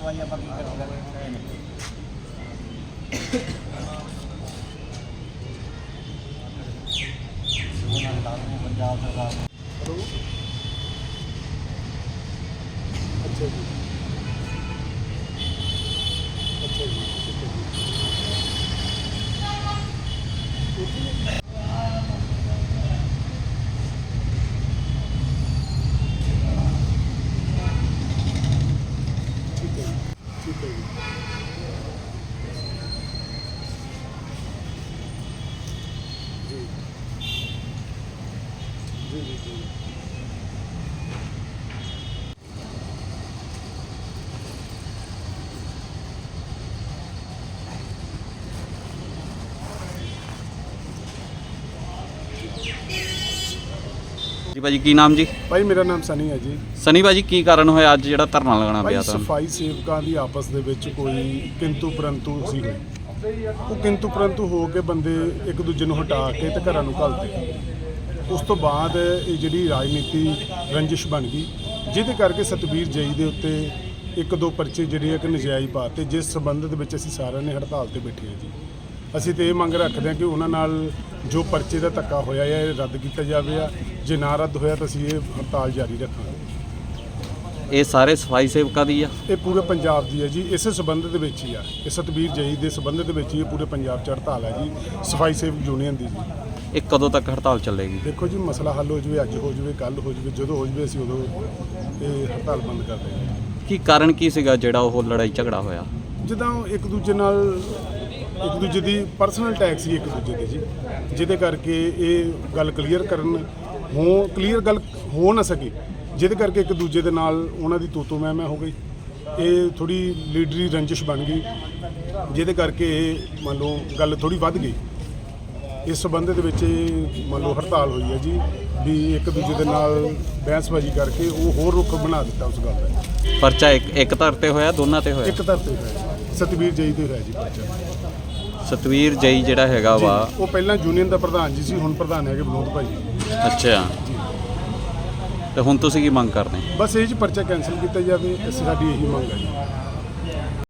ਭਾਈ ਆਪਾਂ ਕੀ ਕਰਾਂਗੇ ਪੰਜਾਬ ਸਰਕਾਰ ਅੱਛਾ ਜੀ ਅੱਛਾ ਜੀ ਠੀਕ ਹੈ ਜੀ ਠੀਕ ਹੈ ਜੀ ਠੀਕ ਹੈ ਜੀ ਜੀ ਜੀ ਜੀ ਜੀ ਜੀ ਭਾਜੀ ਕੀ ਨਾਮ ਜੀ? ਭਾਈ ਮੇਰਾ ਨਾਮ ਸਨੀ ਹੈ ਜੀ। ਸਨੀ ਭਾਜੀ ਕੀ ਕਾਰਨ ਹੋਇਆ ਅੱਜ ਜਿਹੜਾ ਧਰਨਾ ਲਗਾਉਣਾ ਭਾਈ ਪਿਆ ਤੁਹਾਨੂੰ? ਸਫ਼ਾਈ ਸੇਵਕਾਂ ਦੀ ਆਪਸ ਦੇ ਵਿੱਚ ਕੋਈ ਕਿੰਤੂ ਪਰੰਤੂ ਸੀ। ਉਹ ਕਿੰਤੂ ਪਰੰਤੂ ਹੋ ਕੇ ਬੰਦੇ ਇੱਕ ਦੂਜੇ ਨੂੰ ਹਟਾ ਕੇ ਤੇ ਘਰਾਂ ਨੂੰ ਘੱਲਦੇ। ਉਸ ਤੋਂ ਬਾਅਦ ਇਹ ਜਿਹੜੀ ਰਾਜਨੀਤੀ ਰੰਜਿਸ਼ ਬਣ ਗਈ ਜਿਹਦੇ ਕਰਕੇ ਸਤਵੀਰ ਜਈ ਦੇ ਉੱਤੇ ਇੱਕ ਦੋ ਪਰਚੇ ਜਿਹੜੇ ਆ ਕਿ ਨਜਾਇਜ਼ ਪਾਤੇ ਜਿਸ ਸਬੰਧ ਦੇ ਵਿੱਚ ਅਸੀਂ ਸਾਰਿਆਂ ਨੇ ਹੜਤਾਲ ਤੇ ਬੈਠੇ ਹਾਂ ਜੀ। ਅਸੀਂ ਤੇ ਇਹ ਮੰਗ ਰੱਖਦੇ ਹਾਂ ਕਿ ਉਹਨਾਂ ਨਾਲ ਜੋ ਪਰਚੇ ਦਾ ਧੱਕਾ ਹੋਇਆ ਹੈ ਇਹ ਰੱਦ ਕੀਤਾ ਜਾਵੇ ਆ ਜੇ ਨਾ ਰੱਦ ਹੋਇਆ ਤਾਂ ਅਸੀਂ ਇਹ ਹੜਤਾਲ ਜਾਰੀ ਰੱਖਾਂਗੇ। ਇਹ ਸਾਰੇ ਸਫ਼ਾਈ ਸੇਵਕਾਂ ਦੀ ਆ? ਇਹ ਪੂਰੇ ਪੰਜਾਬ ਦੀ ਹੈ ਜੀ ਇਸੇ ਸਬੰਧ ਦੇ ਵਿੱਚ ਹੀ ਆ। ਇਹ ਸਤਬੀਰ ਜਈ ਦੇ ਸਬੰਧ ਦੇ ਵਿੱਚ ਹੀ ਇਹ ਪੂਰੇ ਪੰਜਾਬ 'ਚ ਹੜਤਾਲ ਹੈ ਜੀ ਸਫ਼ਾਈ ਸੇਵਕ ਯੂਨੀਅਨ ਦੀ ਜੀ। ਇਹ ਕਦੋਂ ਤੱਕ ਹੜਤਾਲ ਚੱਲੇਗੀ? ਦੇਖੋ ਜੀ ਮਸਲਾ ਹੱਲ ਹੋ ਜਵੇ ਅੱਜ ਹੋ ਜਵੇ ਕੱਲ ਹੋ ਜਵੇ ਜਦੋਂ ਹੋ ਜਵੇ ਅਸੀਂ ਉਦੋਂ ਇਹ ਹੜਤਾਲ ਬੰਦ ਕਰ ਦੇਵਾਂਗੇ ਕੀ ਕਾਰਨ ਕੀ ਸੀਗਾ ਜਿਹੜਾ ਉਹ ਲੜਾਈ ਝਗੜਾ ਹੋਇਆ? ਜਿੱਦਾਂ ਇੱਕ ਦੂਜੇ ਨਾਲ ਇੱਕ ਦੂਜੇ ਦੀ ਪਰਸਨਲ ਅਟੈਕ ਸੀ ਇੱਕ ਦੂਜੇ ਦੇ ਜੀ ਜਿਹਦੇ ਕਰਕੇ ਇਹ ਗੱਲ ਕਲੀਅਰ ਕਰਨ ਹੋ ਕਲੀਅਰ ਗੱਲ ਹੋ ਨਾ ਸਕੇ ਜਿਹਦੇ ਕਰਕੇ ਇੱਕ ਦੂਜੇ ਦੇ ਨਾਲ ਉਹਨਾਂ ਦੀ ਤੂਤੂ ਮੈਂ ਮੈਂ ਹੋ ਗਈ। ਇਹ ਥੋੜੀ ਲੀਡਰੀ ਰੰਜਿਸ਼ ਬਣ ਗਈ ਜਿਹਦੇ ਕਰਕੇ ਇਹ ਮੰਨ ਲਓ ਗੱਲ ਥੋੜੀ ਵੱਧ ਗਈ। ਇਸ ਸਬੰਧ ਦੇ ਵਿੱਚ ਇਹ ਮੰਨ ਲਓ ਹੜਤਾਲ ਹੋਈ ਹੈ ਜੀ ਵੀ ਇੱਕ ਦੂਜੇ ਦੇ ਨਾਲ ਬਹਿਸਬਾਜ਼ੀ ਕਰਕੇ ਉਹ ਹੋਰ ਰੁੱਖ ਬਣਾ ਦਿੱਤਾ ਉਸ ਗੱਲ ਦਾ। ਪਰਚਾ ਇੱਕ ਇੱਕ ਧਰ ਤੇ ਹੋਇਆ ਦੋਨਾਂ ਤੇ ਹੋਇਆ? ਇੱਕ ਧਰਤੇ ਹੋਇਆ ਜੀ। ਸਤਬੀਰ ਜਈ ਤੇ ਹੋਇਆ ਜੀ ਪਰਚਾ। ਸਤਵੀਰ ਜਈ ਜਿਹੜਾ ਹੈਗਾ ਵਾ? ਉਹ ਪਹਿਲਾਂ ਯੂਨੀਅਨ ਦਾ ਪ੍ਰਧਾਨ ਜੀ ਸੀ ਹੁਣ ਪ੍ਰਧਾਨ ਹੈਗੇ ਵਿਨੋਦ ਭਾਈ ਅੱਛਾ। ਤੇ ਹੁਣ ਤੁਸੀਂ ਕੀ ਮੰਗ ਕਰਦੇ? ਬਸ ਇਹ ਜੀ ਪਰਚਾ ਕੈਨਸਲ ਕੀਤਾ ਜਾਵੇ ਅਸੀਂ ਸਾਡੀ ਇਹੀ ਮੰਗ ਹੈ ਜੀ।